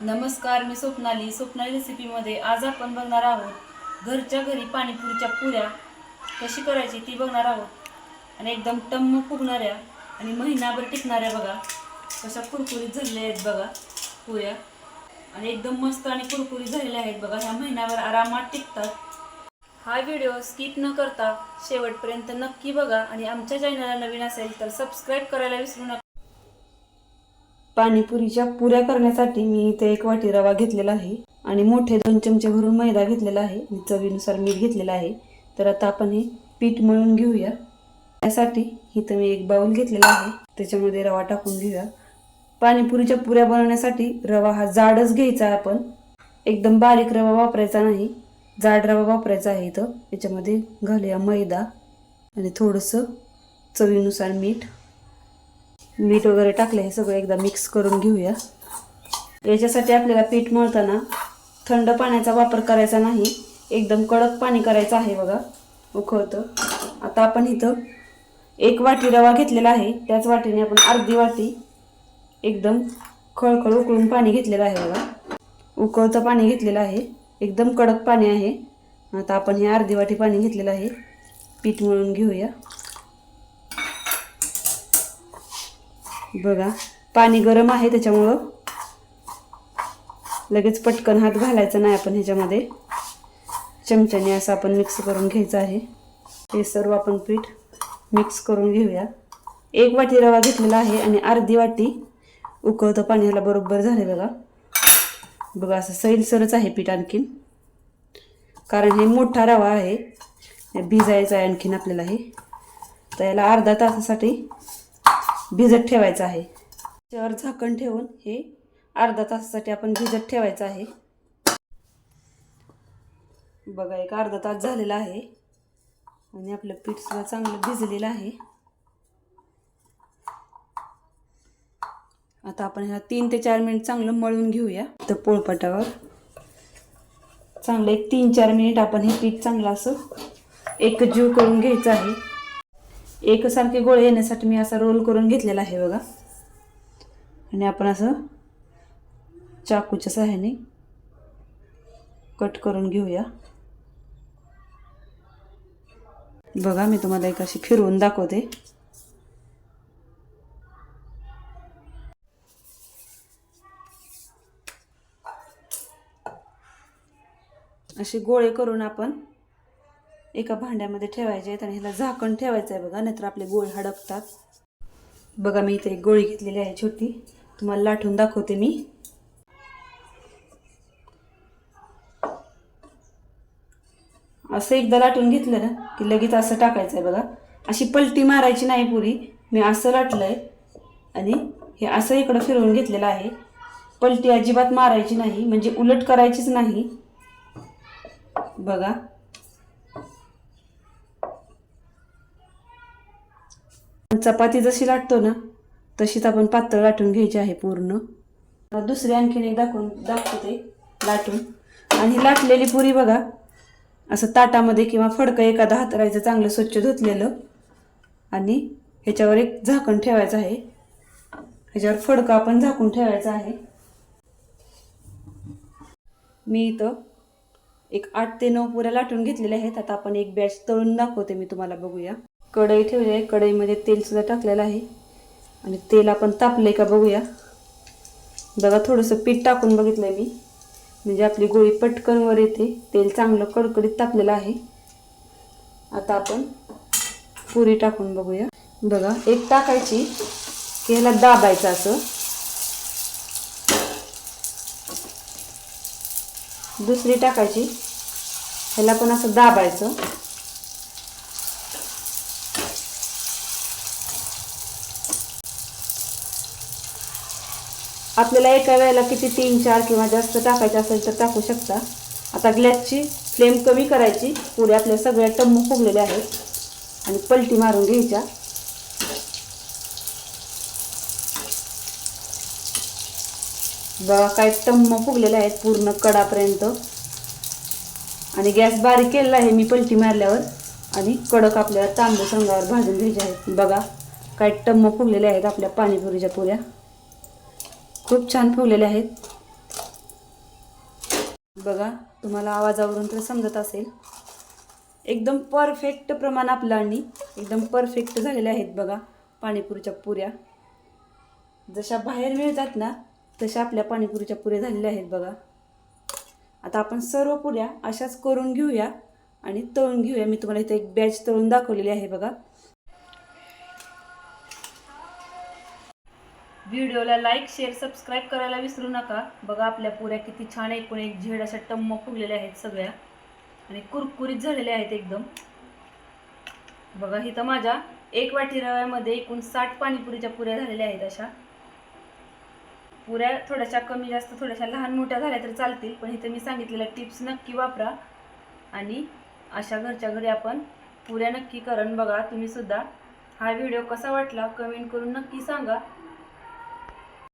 नमस्कार मी स्वप्नाली. स्वप्नाली रेसिपीमध्ये आज आपण बघणार आहोत घरच्या घरी पाणीपुरीच्या पुऱ्या कशी करायची ती बघणार आहोत. आणि एकदम टम्म फुगणाऱ्या आणि महिनाभर टिकणाऱ्या बघा कशा कुरकुरीत झालेल्या आहेत बघा पुऱ्या. आणि एकदम मस्त आणि कुरकुरीत झालेल्या आहेत बघा ह्या महिन्याभर आरामात टिकतात. हा व्हिडिओ स्किप न करता शेवटपर्यंत नक्की बघा आणि आमच्या चॅनलला नवीन असेल तर सबस्क्राईब करायला विसरू नका. पाणीपुरीच्या पुऱ्या करण्यासाठी मी इथे एक वाटी रवा घेतलेला आहे आणि मोठे दोन चमचे भरून मैदा घेतलेला आहे. आणि चवीनुसार मीठ घेतलेलं आहे. तर आता आपण हे पीठ मळून घेऊया. त्यासाठी इथं मी एक बाऊल घेतलेला आहे. त्याच्यामध्ये रवा टाकून घेऊया. पाणीपुरीच्या पुऱ्या बनवण्यासाठी रवा हा जाडच घ्यायचा आहे आपण. एकदम बारीक रवा वापरायचा नाही. जाड रवा वापरायचा आहे इथं. याच्यामध्ये घालूया मैदा आणि थोडंसं चवीनुसार मीठ. मीठ वगैरे टाकले हे सगळं एकदा मिक्स करून घेऊया. याच्यासाठी आपल्याला पीठ मळताना थंड पाण्याचा वापर करायचा नाही. एकदम कडक पाणी करायचं आहे बघा उकळतं. आता आपण इथं एक वाटी रवा घेतलेला आहे. त्याच वाटीने आपण अर्धी वाटी एकदम खळखळ उकळून पाणी घेतलेलं आहे बघा. उकळतं पाणी घेतलेलं आहे. एकदम कडक पाणी आहे. आता आपण हे अर्धी वाटी पाणी घेतलेलं आहे. पीठ मळून घेऊया. बघा पाणी गरम आहे त्याच्यामुळं. लगेच पटकन हात घालायचा नाही आपण ह्याच्यामध्ये. चमच्याने असं आपण मिक्स करून घ्यायचं आहे. हे सर्व आपण पीठ मिक्स करून घेऊया. एक वाटी रवा घेतलेला आहे आणि अर्धी वाटी उकळतं पाणी ह्याला बरोबर झाले बघा. बघा असं सैलसरच आहे पीठ आणखीन. कारण हे मोठा रवा आहे. भिजायचा आहे आणखीन आपल्याला हे. तर याला अर्धा तासासाठी भिजत ठेवायचं आहे. त्यावर झाकण ठेवून हे अर्धा तासासाठी आपण भिजत ठेवायचं आहे. बघा एक अर्धा तास झालेला आहे. आणि आपलं पीठसुद्धा चांगलं भिजलेलं आहे. आता आपण ह्या तीन ते चार मिनिट चांगलं मळून घेऊया. तर पोळपाटावर चांगलं एक तीन चार मिनिट आपण हे पीठ चांगलं असं एक जीव करून घ्यायचं आहे. एकसारखे गोळे येण्यासाठी मी असा रोल करून घेतलेला आहे बघा. आणि आपण असं चाकूच्या सहाय्याने कट करून घेऊया. बघा मी तुम्हाला एक अशी फिरवून दाखवते. असे गोळे करून आपण एका भांड्यामध्ये ठेवायचे आहेत आणि ह्याला झाकण ठेवायचं आहे बघा नाहीतर आपले गोळे हडपतात. बघा मी इथे एक गोळी घेतलेली आहे छोटी. तुम्हाला लाटून दाखवते मी. असं एकदा लाटून घेतलं ना की लगेच असं टाकायचं आहे बघा. अशी पलटी मारायची नाही पुरी. मी असं लाटलं आहे आणि हे असं इकडं फिरवून घेतलेलं आहे. पलटी अजिबात मारायची नाही म्हणजे उलट करायचीच नाही. बघा. चपाती जशी लाटतो ना तशीच आपण पातळ लाटून घ्यायची आहे पूर्ण. दुसरी आणखीन एक दाखवून दाखवते लाटून. आणि लाटलेली पुरी बघा असं ताटामध्ये किंवा फडकं एखादं हातरायचं चांगलं स्वच्छ धुतलेलं. आणि ह्याच्यावर एक झाकण ठेवायचं आहे. ह्याच्यावर फडकं आपण झाकून ठेवायचं आहे. मी इथं एक आठ ते नऊ पुऱ्या लाटून घेतलेल्या आहेत. आता आपण एक बॅच तळून दाखवते मी तुम्हाला बघूया. कढई ठेवली आहे. कढईमध्ये तेलसुद्धा टाकलेलं आहे. आणि तेल आपण तापलंय का बघूया. बघा थोडंसं पीठ टाकून बघितलं आहे मी. म्हणजे आपली गोळी पटकनवर येते. तेल चांगलं कडकडीत तापलेलं आहे. आता आपण पुरी टाकून बघूया. बघा एक टाकायची की ह्याला दाबायचं असं. दुसरी टाकायची. ह्याला पण असं दाबायचं. आपल्याला एका वेळेला किती तीन चार किंवा जास्त टाकायचे असेल तर टाकू शकता. आता गॅसची फ्लेम कमी करायची. पुढे आपल्या सगळ्या टम्मू फुगलेल्या आहेत. आणि पलटी मारून घ्यायच्या. बघा काय टम्म फुगलेले आहेत पूर्ण कडापर्यंत. आणि गॅस बारीक केलेला आहे मी पलटी मारल्यावर. आणि कडक आपल्याला तांबूस रंगावर भाजून घ्यायचे आहेत. बघा काय टम्म फुगलेले आहेत आपल्या पाणीपुरीच्या पुऱ्या. खूप छान फुगलेल्या आहेत. बघा तुम्हाला आवाजावरून तर समजत असेल. एकदम परफेक्ट प्रमाण आपलं आणि एकदम परफेक्ट झालेले आहेत बघा पाणीपुरीच्या पुऱ्या. जशा बाहेर मिळतात ना तशा आपल्या पाणीपुरीच्या पुऱ्या झालेल्या आहेत बघा. आता आपण सर्व पुऱ्या अशाच करून घेऊया आणि तळून घेऊया. मी तुम्हाला इथे एक बॅच तळून दाखवलेली आहे बघा. व्हिडिओला लाईक शेअर सबस्क्राईब करायला विसरू नका. बघा आपल्या पुऱ्या किती छान एकूण एक झेड अशा टम्म फुगलेल्या आहेत सगळ्या. आणि कुरकुरीत झालेल्या आहेत एकदम. बघा इथं माझ्या एक वाटी रव्यामध्ये एकूण साठ पाणीपुरीच्या पुऱ्या झालेल्या आहेत अशा. पुऱ्या थोड्याशा कमी जास्त थोड्याशा लहान मोठ्या झाल्या तर चालतील पण इथं मी सांगितलेल्या टिप्स नक्की वापरा. आणि अशा घरच्या घरी आपण पुऱ्या नक्की करण बघा. तुम्ही सुद्धा हा व्हिडिओ कसा वाटला कमेंट करून नक्की सांगा.